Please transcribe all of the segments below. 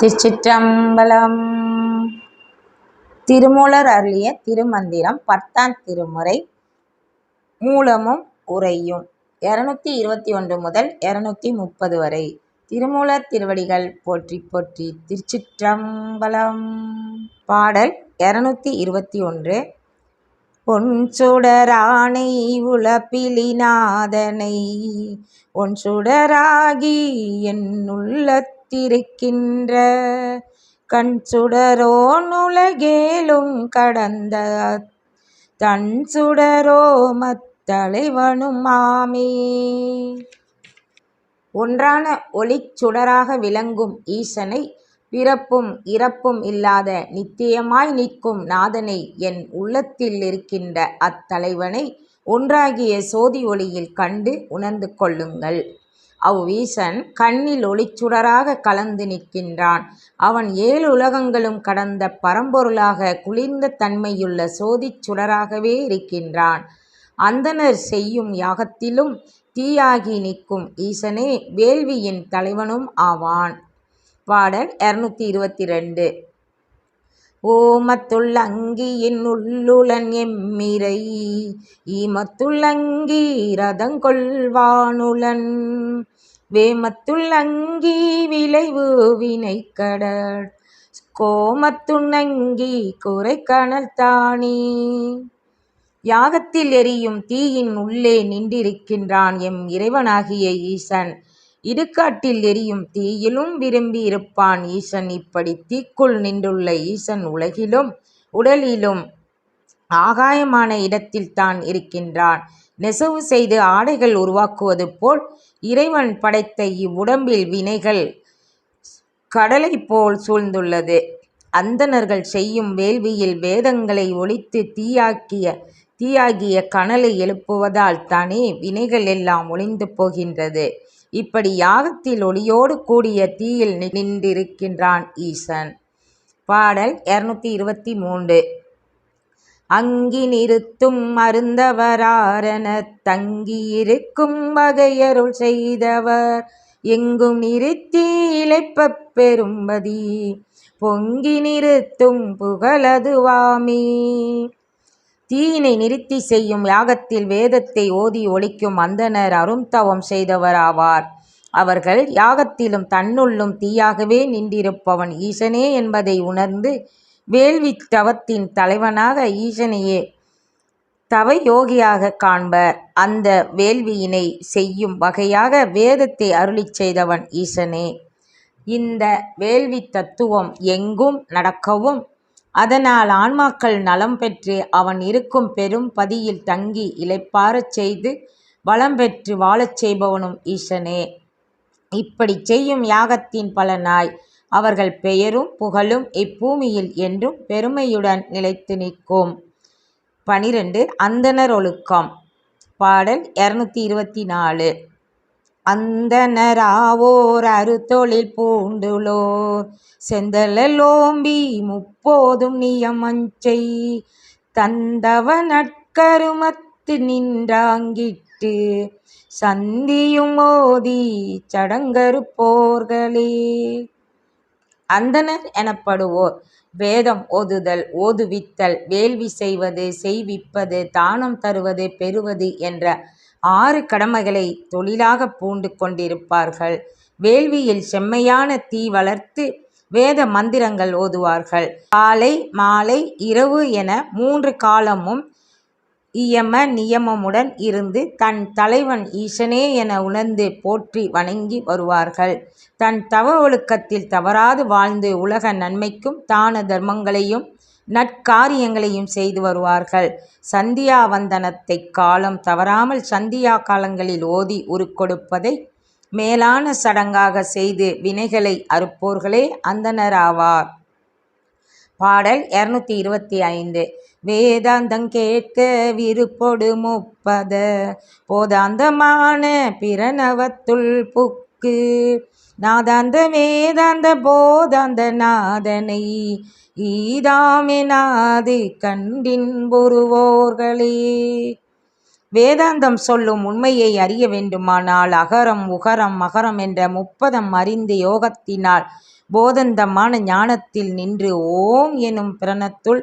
திருச்சிற்றம்பலம். திருமூலர் அருளிய திருமந்திரம் பத்தாம் திருமுறை மூலமும் உரையும் இருநூத்தி இருபத்தி ஒன்று முதல் இருநூத்தி முப்பது வரை திருமூலர் திருவடிகள் போற்றி போற்றி திருச்சிற்றம்பலம். பாடல் இருநூத்தி இருபத்தி ஒன்று பொன் சுடரானை உளப்பிலிநாதனை ஒன் சுடராகி என் உள்ளத்திருக்கின்ற கண் சுடரோ நுலகேலும் கடந்த தன் சுடரோ மத்தலைவனும் மாமே. ஒன்றான ஒளிச் சுடராக விளங்கும் ஈசனை பிறப்பும் இறப்பும் இல்லாத நித்தியமாய் நிற்கும் நாதனை என் உள்ளத்தில் இருக்கின்ற அத்தலைவனை ஒன்றாகிய சோதி ஒளியில் கண்டு உணர்ந்து கொள்ளுங்கள். அவ்வீசன் கண்ணில் ஒளிச்சுடராக கலந்து நிற்கின்றான். அவன் ஏழு உலகங்களும் கடந்த பரம்பொருளாக குளிர்ந்த தன்மையுள்ள சோதிச் சுடராகவே இருக்கின்றான். அந்தனர் செய்யும் யாகத்திலும் தீயாகி நிற்கும் ஈசனே வேள்வியின் தலைவனும் ஆவான். பாடல் இருநூத்தி இருபத்தி ரெண்டு. ஓமத்துள்ளங்கியின் உள்ளுளன் எம்மிரை ஈமத்துள்ளங்கி ரதங்கொள்வானுளன் வேமத்துள் அங்கி விளைவு வினைக்கடல் கோமத்துண்ணங்கி குறைக்கணல் தானே. யாகத்தில் எரியும் தீயின் உள்ளே நின்றிருக்கின்றான் எம் இறைவனாகிய ஈசன். இடுகாட்டில் எரியும் தீயிலும் விரும்பி இருப்பான் ஈசன். இப்படி தீக்குள் நின்றுள்ள ஈசன் உலகிலும் உடலிலும் ஆகாயமான இடத்தில் தான் இருக்கின்றான். நெசவு செய்து ஆடைகள் உருவாக்குவது போல் இறைவன் படைத்த இவ்வுடம்பில் வினைகள் கடலை போல் சூழ்ந்துள்ளது. அந்தணர்கள் செய்யும் வேள்வியில் வேதங்களை ஒழித்து தீயாக்கிய தீயாகிய கனலை எழுப்புவதால் தானே வினைகள் எல்லாம் ஒளிந்து போகின்றது. இப்படி யாகத்தில் ஒளியோடு கூடிய தீயில் நின்றிருக்கின்றான் ஈசன். பாடல் இருநூத்தி இருபத்தி மூன்று. அங்கி நிறுத்தும் அருந்தவராரென தங்கியிருக்கும் வகையருள் செய்தவர். எங்கும் நிறுத்தி இழைப்ப பெரும்பதி பொங்கி நிறுத்தும் புகழதுவாமி தீயினை நிறுத்தி செய்யும் யாகத்தில் வேதத்தை ஓதி ஒழிக்கும் அந்தனர் அரும்தவம் செய்தவராவார். அவர்கள் யாகத்திலும் தன்னுள்ளும் தீயாகவே நின்றிருப்பவன் ஈசனே என்பதை உணர்ந்து வேள்வி தவத்தின் தலைவனாக ஈசனையே தவயோகியாக காண்பர். அந்த வேள்வியினை செய்யும் வகையாக வேதத்தை அருளிச் செய்தவன் ஈசனே. இந்த வேள்வி தத்துவம் எங்கும் நடக்கவும் அதனால் ஆன்மாக்கள் நலம் பெற்று அவன் இருக்கும் பெரும் பதியில் தங்கி இளைப்பாறச் செய்து வளம் பெற்று வாழச் செய்பவனும் ஈசனே. இப்படி செய்யும் யாகத்தின் பலனாய் அவர்கள் பெயரும் புகழும் இப்பூமியில் என்றும் பெருமையுடன் நிலைத்து நிற்கும். பனிரெண்டு அந்தனர் ஒழுக்கம். பாடல் இருநூத்தி இருபத்தி நாலு அந்தனராவோர் அறுத்தொழில் பூண்டுளோர். செந்தலோம்பி முப்போதும் நியமஞ்சை. தந்தவ நட்கருமத்து நின்றாங்கிட்டு. சந்தியும் மோதி சடங்கரு சடங்கறுப்போர்களே அந்தனர் எனப்படுவோர். வேதம் ஓதுதல் ஓதுவித்தல் வேள்வி செய்வது செய்விப்பது தானம் தருவது பெறுவது என்ற ஆறு கடமைகளை தொழிலாக பூண்டு கொண்டிருப்பார்கள். வேள்வியில் செம்மையான தீ வளர்த்து வேத மந்திரங்கள் ஓதுவார்கள். காலை மாலை இரவு என மூன்று காலமும் இயம நியமமுடன் இருந்து தன் தலைவன் ஈசனே என உணர்ந்து போற்றி வணங்கி வருவார்கள். தன் தவ ஒழுக்கத்தில் தவறாது வாழ்ந்து உலக நன்மைக்கும் தான தர்மங்களையும் நற்காரியங்களையும் செய்து வருவார்கள். சந்தியா வந்தனத்தை காலம் தவறாமல் சந்தியா காலங்களில் ஓதி உருக்கொடுப்பதை மேலான சடங்காக செய்து வினைகளை அறுப்போர்களே அந்தனராவார் பாடல் இருநூத்தி இருபத்தி ஐந்து. வேதாந்தம் கேட்க விருப்பொடு முப்பத. போதாந்தமான பிரணவத்துள் புக்கு. நாதாந்த வேதாந்த போதாந்த நாதனை. ஈதாமெனாது கண்டின் பொருவோர்களே வேதாந்தம் சொல்லும் உண்மையை அறிய வேண்டுமானால் அகரம் உகரம் மகரம் என்ற முப்பதம் அறிந்து யோகத்தினால் போதந்தமான ஞானத்தில் நின்று ஓம் எனும் பிரணத்துள்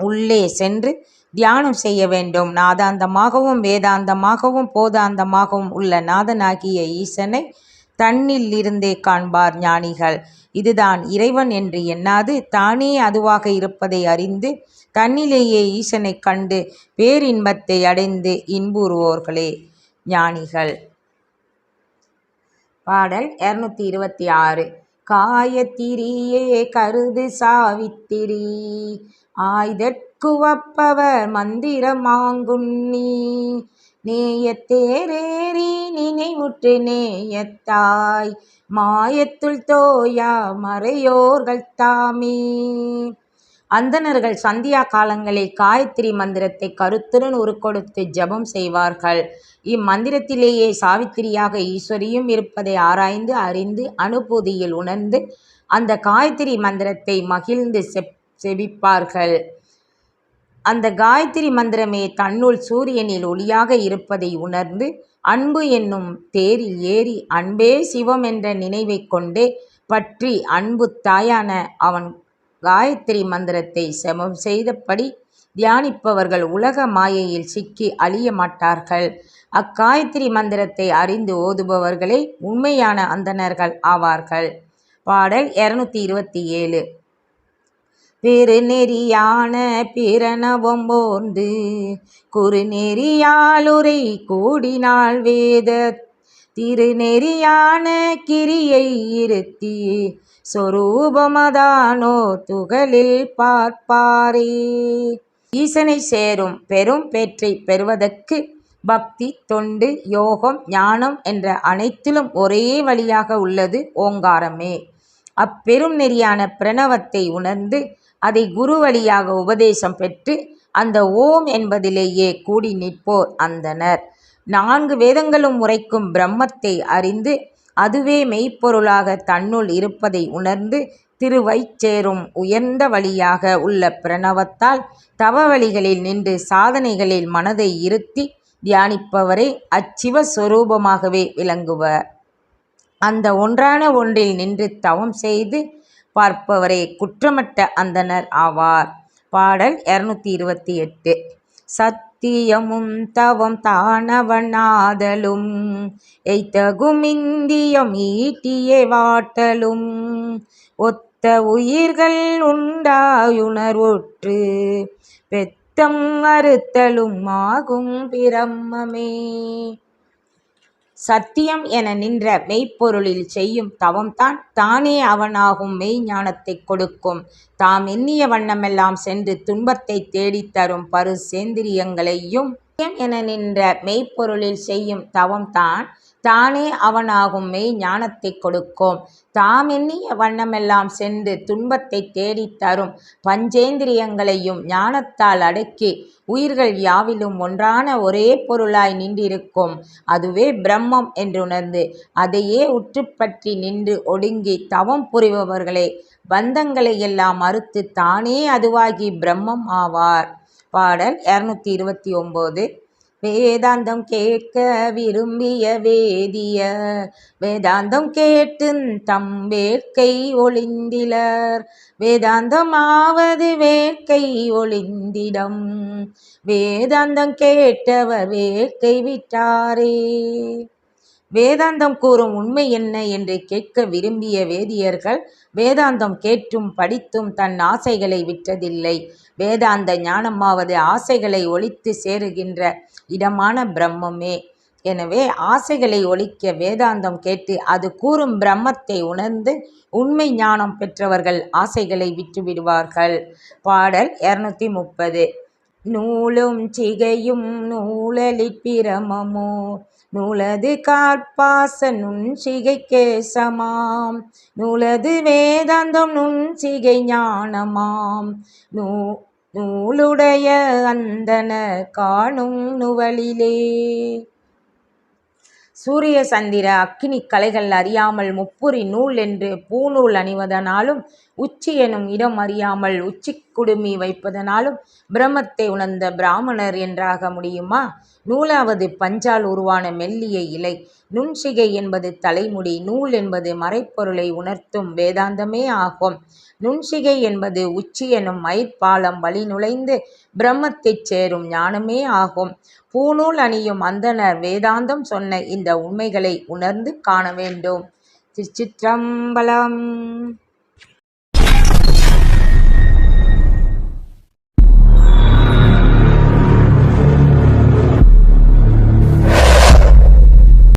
உள்ளே சென்று தியானம் செய்ய வேண்டும். நாதாந்தமாகவும் வேதாந்தமாகவும் போதாந்தமாகவும் உள்ள நாதனாகிய ஈசனை தன்னில் இருந்தே காண்பார் ஞானிகள். இதுதான் இறைவன் என்று எண்ணாது தானே அதுவாக இருப்பதை அறிந்து தன்னிலேயே ஈசனை கண்டு பேரின்பத்தை அடைந்து இன்புறுவோர்களே ஞானிகள். பாடல் இரநூத்தி இருபத்தி ஆறு. காயத்திரியே கருது சாவித்திரி. ஆய்தற்குவப்பவர் மந்திரமாங்குண்ணி நேயத்தேரேறி நினைவுற்று நேயத்தாய். மாயத்துள் தோயா மறையோர்கள் தாமே. அந்தணர்கள் சந்தியா காலங்களில் காயத்ரி மந்திரத்தை கருத்துடன் உருக்கொடுத்து ஜபம் செய்வார்கள். இம்மந்திரத்திலேயே சாவித்திரியாக ஈஸ்வரியும் இருப்பதை ஆராய்ந்து அறிந்து அனுபூதியில் உணர்ந்து அந்த காயத்ரி மந்திரத்தை மகிழ்ந்து செப் செபிப்பார்கள். அந்த காயத்ரி மந்திரமே தன்னுள் சூரியனில் ஒளியாக இருப்பதை உணர்ந்து அன்பு என்னும் தேரில் ஏறி அன்பே சிவம் என்ற நினைவை கொண்டே பற்றி அன்பு தாயான அவன் காயத்ரி மந்திரத்தை செமம் செய்தபடி தியானிப்பவர்கள் உலக மாயையில் சிக்கி அழிய மாட்டார்கள். அக்காயத்ரி மந்திரத்தை அறிந்து ஓதுபவர்களே உண்மையான அந்தணர்கள் ஆவார்கள். பாடல் இரநூத்தி இருபத்தி ஏழு. பெருநெறியான பிரணவம் போர்ந்து குறுநெறியாலுரை கூடினாள் வேத திருநெறியான கிரியை இருத்தி சொரூபமதானோ துகளில் பார்ப்பாரே. ஈசனை சேரும் பெரும் பேற்றை பெறுவதற்கு பக்தி தொண்டு யோகம் ஞானம் என்ற அனைத்திலும் ஒரே வழியாக உள்ளது ஓங்காரமே. அப்பெரும் நெறியான பிரணவத்தை உணர்ந்து அதை குரு வழியாக உபதேசம் பெற்று அந்த ஓம் என்பதிலேயே கூடி நிற்போர் அந்தனர். நான்கு வேதங்களும் உரைக்கும் பிரம்மத்தை அறிந்து அதுவே மெய்ப்பொருளாக தன்னுள் இருப்பதை உணர்ந்து திருவைச்சேரும் உயர்ந்த வழியாக உள்ள பிரணவத்தால் தவ வழிகளில் நின்று சாதனைகளில் மனதை இருத்தி தியானிப்பவரே அச்சிவஸ்வரூபமாகவே விளங்குவர். அந்த ஒன்றான ஒன்றில் நின்று தவம் செய்து பார்ப்பவரே குற்றமற்ற அந்தனர் ஆவார். பாடல் இரநூத்தி இருபத்தி எட்டு. சத் தீயமும் தவம் தானவனாதலும். எய்த்தகும் இந்தியம் ஈட்டியே வாட்டலும். ஒத்த உயிர்கள் உண்டாயுணர்வுற்று பெத்தம் அறுத்தலும் ஆகும் பிரம்மமே. சத்தியம் என நின்ற மெய்ப்பொருளில் செய்யும் தவம்தான் தானே அவனாகும் மெய்ஞானத்தை கொடுக்கும். தாம் எண்ணிய வண்ணமெல்லாம் சென்று துன்பத்தை தேடித் தரும் பரு சேந்திரியங்களையும் என நின்ற மெய்ப்பொருளில் செய்யும் தவம்தான் தானே. அவனாகும் மெய் ஞானத்தைக் கொடுக்கும். தாம் எண்ணிய வண்ணமெல்லாம் சென்று துன்பத்தை தேடித் தரும் பஞ்சேந்திரியங்களையும் ஞானத்தால் அடக்கி உயிர்கள் யாவிலும் ஒன்றான ஒரே பொருளாய் நின்றிருக்கும். அதுவே பிரம்மம் என்றுணர்ந்து அதையே உற்றுப்பற்றி நின்று ஒடுங்கி தவம் புரிபவர்களே பந்தங்களை எல்லாம் மறுத்து தானே அதுவாகி பிரம்மம் ஆவார். பாடல் இரநூத்தி இருபத்தி ஒம்பது. வேதாந்தம் கேட்க விரும்பிய வேதிய வேதாந்தம் கேட்டு தம் வேட்கை ஒளிந்திலர். வேதாந்தம் ஆவது வேட்கை ஒளிந்திடம். வேதாந்தம் கேட்டவர் வேட்கை விட்டாரே. வேதாந்தம் கூறும் உண்மை என்ன என்று கேட்க விரும்பிய வேதியர்கள் வேதாந்தம் கேட்டும் படித்தும் தன் ஆசைகளை விற்றதில்லை வேதாந்த ஞானமாவது ஆசைகளை ஒழித்து சேருகின்ற இடமான பிரம்மமே. எனவே ஆசைகளை ஒழிக்க வேதாந்தம் கேட்டு அது கூறும் பிரம்மத்தை உணர்ந்து உண்மை ஞானம் பெற்றவர்கள் ஆசைகளை விட்டுவிடுவார்கள் பாடல் இரநூத்தி முப்பது. நூலும் சிகையும் நூலலி பிரமமோ நூலது கார்ப்பாச நுண் சிகை கேசமாம். நூலது வேதாந்தம் நுண்சிகை ஞானமாம். நூ நூலுடைய அந்தன காணும் நுவலிலே. சூரிய சந்திர அக்கினி கலைகள் அறியாமல் முப்புரி நூல் என்று பூநூல் அணிவதனாலும் உச்சி எனும் இடம் அறியாமல் உச்சி குடுமி வைப்பதனாலும் பிரமத்தை உணர்ந்த பிராமணர் என்றாக முடியுமா? நூலாவது பஞ்சால் உருவான மெல்லிய இலை. நுண்சிகை என்பது தலைமுடி நூல் என்பது மறைப்பொருளை உணர்த்தும் வேதாந்தமே ஆகும். நுண்சிகை என்பது உச்சி எனும் மயிர்ப்பாலம் வழி நுழைந்து பிரம்மத்தைச் சேரும் ஞானமே ஆகும். பூநூல் அணியும் அந்தனர் வேதாந்தம் சொன்ன இந்த உண்மைகளை உணர்ந்து காண வேண்டும். திருச்சிற்றம்பலம்.